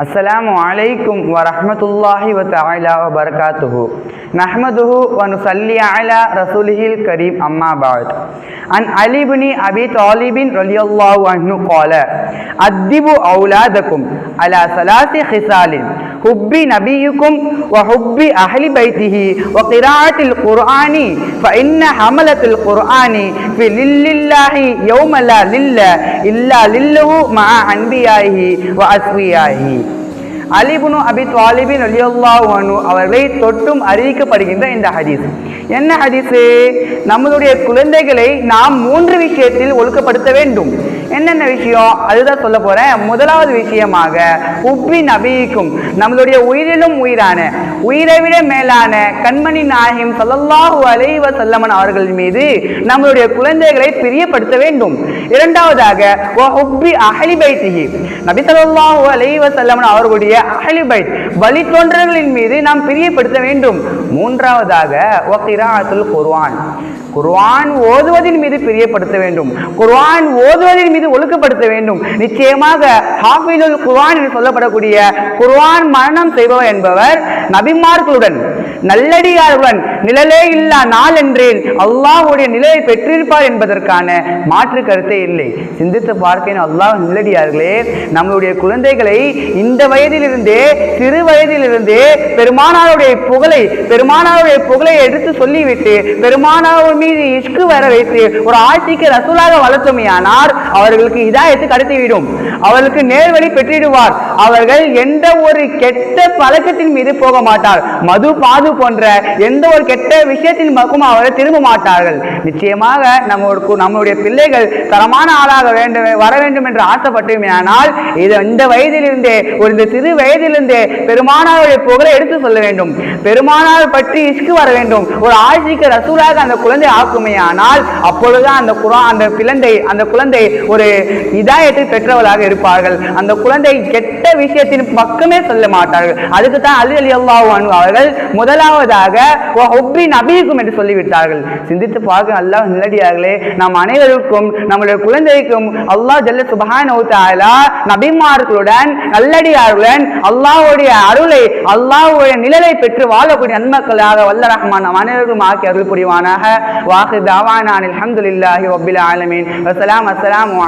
السلام عليكم ورحمة الله وتعالى وبركاته. نحمده ونصلي على رسوله الكريم أما بعد. عن علي بن أبي طالب رضي الله عنه قال أدبوا أولادكم على ثلاث خصال. حب نبيكم وحب أهل بيته وقراءة القرآن فإن حملة القرآن في لل الله يوم لا لل إلا لله مع أنبيائه وأسفيائه அலிபுனு அபி தாலிபின் அலியுல்லாஹு அனு அவர்களை தொட்டும் அறிவிக்கப்படுகின்ற இந்த ஹதீஸ் என்ன ஹதீஸு நம்மளுடைய குழந்தைகளை நாம் மூன்று விஷயத்தில் ஒழுக்கப்படுத்த வேண்டும் என்னென்ன விஷயம்? அதுதான் சொல்ல போறேன். முதலாவது விஷயமாக உப்பி நபிக்கும் நம்மளுடைய உயிரிலும் உயிரான உயிரை விட மேலான கண்மணி நாயகம் சொல்லல்லாஹு அலைவ செல்லமன் அவர்கள் மீது நம்மளுடைய குழந்தைகளை பிரியப்படுத்த வேண்டும். இரண்டாவதாக உப்பி அகலி பைத்திஹி. நபி சொல்லல்லாஹு அலைவ செல்லமன் அவர்களுடைய அகலி பைத் வழித்தோன்றர்களின் மீது நாம் பிரியப்படுத்த வேண்டும். மூன்றாவதாக குர்வான் குர்வான் ஓதுவதின் மீது பிரியப்படுத்த வேண்டும். குர்வான் ஓதுவதின் மீது செய்து ஒழுக்கப்படுத்த வேண்டும். நிச்சயமாக ஹாஃபிதுல் குர்வான் என்று சொல்லப்படக்கூடிய குர்வான் மரணம் செய்பவர் என்பவர் நபிமார்களுடன் நல்லடியார்களுடன் நிழலே இல்லா நாள் என்றேன். அல்லாஹ்வுடைய நிலையை பெற்றிருப்பார் என்பதற்கான மாற்று கருத்தே இல்லை. சிந்தித்து பார்க்கேன் அல்லாஹ் நல்லடியார்களே நம்மளுடைய குழந்தைகளை இந்த வயதிலிருந்தே சிறு வயதிலிருந்தே பெருமானாருடைய புகழை பெருமானாருடைய புகழை எடுத்து சொல்லிவிட்டு பெருமானார் மீது இஷ்கு வர வைத்து ஒரு ஆட்சிக்கு ரசூலாக வளர்த்தமையானார் அவர் அவர்களுக்கு இதாயத்து கடத்திவிடும். அவர்களுக்கு நேர்வழி பெற்றிடுவார். அவர்கள் எந்த ஒரு கெட்ட பழக்கத்தின் மீது போக மாட்டார். மது பாது போன்ற எந்த ஒரு கெட்ட விஷயத்தின் பக்கம் அவர்கள் திரும்ப மாட்டார்கள். நிச்சயமாக நம்மளுக்கு நம்மளுடைய பிள்ளைகள் தரமான ஆளாக வேண்டும் வர வேண்டும் என்று ஆசைப்பட்டுமையானால் இது இந்த வயதிலிருந்தே ஒரு இந்த சிறு வயதிலிருந்தே பெருமானாருடைய புகழை எடுத்து சொல்ல வேண்டும். பெருமானார் பற்றி இஷ்கு வர வேண்டும். ஒரு ஆட்சிக்கு ரசூலாக அந்த குழந்தை ஆக்குமையானால் அப்பொழுதுதான் அந்த குரான் அந்த பிளந்தை அந்த குழந்தை ஒரு இதாயத்தை பெற்றவர்களாக இருப்பார்கள். அந்த குழந்தை கெட்ட விஷயத்தின் பக்கமே சொல்ல மாட்டார்கள். அதுக்கு தான் அலி அலி அல்லாஹ் அவர்கள் முதலாவதாக ஒப்பி நபிக்கும் என்று சொல்லிவிட்டார்கள். சிந்தித்து பார்க்க அல்லாஹ் நிலடியார்களே நாம் அனைவருக்கும் நம்முடைய குழந்தைக்கும் அல்லாஹ் ஜல்ல சுபஹான நபிமார்களுடன் நல்லடியார்களுடன் அல்லாஹ்வுடைய அருளை அல்லாஹ்வுடைய நிழலை பெற்று வாழக்கூடிய நன்மக்களாக வல்ல ரஹ்மான் நம் அனைவருக்கும் ஆக்கி அருள் புரிவானாக. வாஹு தாவானான் அல்ஹம்துலில்லாஹி வபில் ஆலமீன். அஸ்லாம் அஸ்ஸலாமு